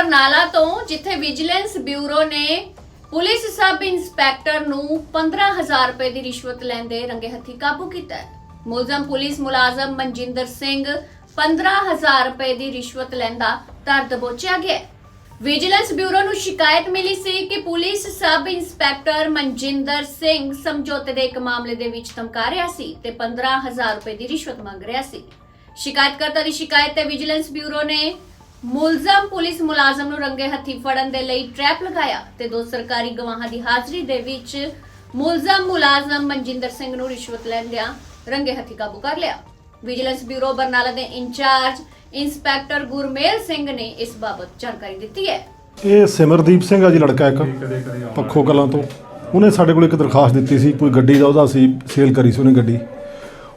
ਬਰਨਾਲਾ ਤੋਂ, ਜਿੱਥੇ vigilance bureau ਨੇ ਪੁਲਿਸ ਸਬ ਇੰਸਪੈਕਟਰ ਨੂੰ 15000 ਰੁਪਏ ਦੀ ਰਿਸ਼ਵਤ ਲੈਂਦੇ ਰੰਗੇ ਹੱਥੀ ਕਾਬੂ ਕੀਤਾ ਮੁਲਜ਼ਮ ਪੁਲਿਸ ਮੁਲਾਜ਼ਮ ਮਨਜਿੰਦਰ ਸਿੰਘ 15000 ਰੁਪਏ ਦੀ ਰਿਸ਼ਵਤ ਲੈਂਦਾ ਧਰ ਦਬੋਚਿਆ ਗਿਆ ਵਿਜੀਲੈਂਸ ਬਿਊਰੋ ਨੂੰ ਸ਼ਿਕਾਇਤ ਮਿਲੀ ਸੀ ਕਿ police sub inspector Manjinder Singh ਸਮਝੌਤੇ ਦੇ ਇੱਕ ਮਾਮਲੇ ਦੇ ਵਿੱਚ ਧਮਕਾ ਰਿਹਾ ਸੀ ਤੇ 15000 ਰੁਪਏ ਦੀ ਰਿਸ਼ਵਤ ਮੰਗ ਰਿਹਾ ਸੀ। ਸ਼ਿਕਾਇਤਕਰਤਾ ਦੀ ਸ਼ਿਕਾਇਤ ਤੇ ਵਿਜੀਲੈਂਸ ਬਿਊਰੋ ਨੇ ਮੁਲਜ਼ਮ ਪੁਲਿਸ ਮੁਲਾਜ਼ਮ ਨੂੰ ਰੰਗੇ ਹੱਥੀ ਫੜਨ ਦੇ ਲਈ ਟ੍ਰੈਪ ਲਗਾਇਆ ਤੇ ਦੋ ਸਰਕਾਰੀ ਗਵਾਹਾਂ ਦੀ ਹਾਜ਼ਰੀ ਦੇ ਵਿੱਚ ਮੁਲਜ਼ਮ ਮੁਲਾਜ਼ਮ ਮਨਜਿੰਦਰ ਸਿੰਘ ਨੂੰ ਰਿਸ਼ਵਤ ਲੈਂਦਿਆਂ ਰੰਗੇ ਹੱਥੀ ਕਾਬੂ ਕਰ ਲਿਆ। ਵਿਜੀਲੈਂਸ ਬਿਊਰੋ ਬਰਨਾਲਾ ਦੇ ਇੰਚਾਰਜ ਇੰਸਪੈਕਟਰ ਗੁਰਮੇਲ ਸਿੰਘ ਨੇ ਇਸ ਬਾਬਤ ਜਾਣਕਾਰੀ ਦਿੱਤੀ ਹੈ। ਇਹ ਸਿਮਰਦੀਪ ਸਿੰਘ ਆ ਜੀ, ਲੜਕਾ ਇੱਕ, ਪੱਖੋ ਕਲਾਂ ਤੋਂ। ਉਹਨੇ ਸਾਡੇ ਕੋਲ ਇੱਕ ਦਰਖਾਸਤ ਦਿੱਤੀ ਸੀ, ਕੋਈ ਗੱਡੀ ਦਾ ਉਹਦਾ ਸੀ, ਸੇਲ ਕਰੀ ਸੀ ਉਹਨੇ ਗੱਡੀ।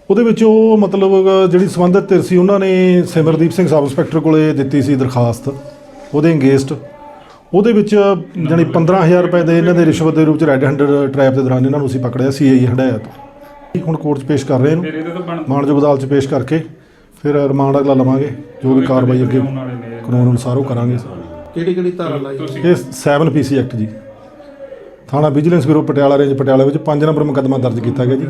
ਉਹਦੇ ਵਿੱਚ ਉਹ ਮਤਲਬ ਜਿਹੜੀ ਸੰਬੰਧਿਤ ਧਿਰ ਸੀ ਉਹਨਾਂ ਨੇ ਸਿਮਰਦੀਪ ਸਿੰਘ ਸਬ ਇੰਸਪੈਕਟਰ ਕੋਲੇ ਦਿੱਤੀ ਸੀ ਦਰਖਾਸਤ ਉਹਦੇ ਅੰਗੇਸਟ ਉਹਦੇ ਵਿੱਚ ਜਾਣੀ 15000 ਰੁਪਏ ਦੇ ਇਹਨਾਂ ਦੇ ਰਿਸ਼ਵਤ ਦੇ ਰੂਪ ਚ ਰੈੱਡ ਹੈਂਡਡ ਟ੍ਰੈਪ ਦੇ ਦੌਰਾਨ ਇਹਨਾਂ ਨੂੰ ਅਸੀਂ ਪਕੜਿਆ ਸੀ ਆਈ ਹੰਡਾਇਆ ਤੋਂ। ਹੁਣ ਕੋਰਟ 'ਚ ਪੇਸ਼ ਕਰ ਰਹੇ ਇਹਨੂੰ। ਮਾਣਯੋਗ ਅਦਾਲਤ 'ਚ ਪੇਸ਼ ਕਰਕੇ ਫਿਰ ਰਿਮਾਂਡ ਅਗਲਾ ਲਵਾਂਗੇ ਜੋ ਵੀ ਕਾਰਵਾਈ ਅੱਗੇ ਕਾਨੂੰਨ ਅਨੁਸਾਰ ਉਹ ਕਰਾਂਗੇ। ਕਿਹੜੀ ਕਿਹੜੀ ਧਾਰਾ ਲਾਈ? ਤੁਸੀਂ ਇਹ 7 ਪੀਸੀ ਐਕਟ ਜੀ। ਥਾਣਾ vigilance bureau Patiala range Patiala ਵਿੱਚ 5 ਨੰਬਰ ਮੁਕੱਦਮਾ ਦਰਜ ਕੀਤਾ ਗਿਆ ਜੀ।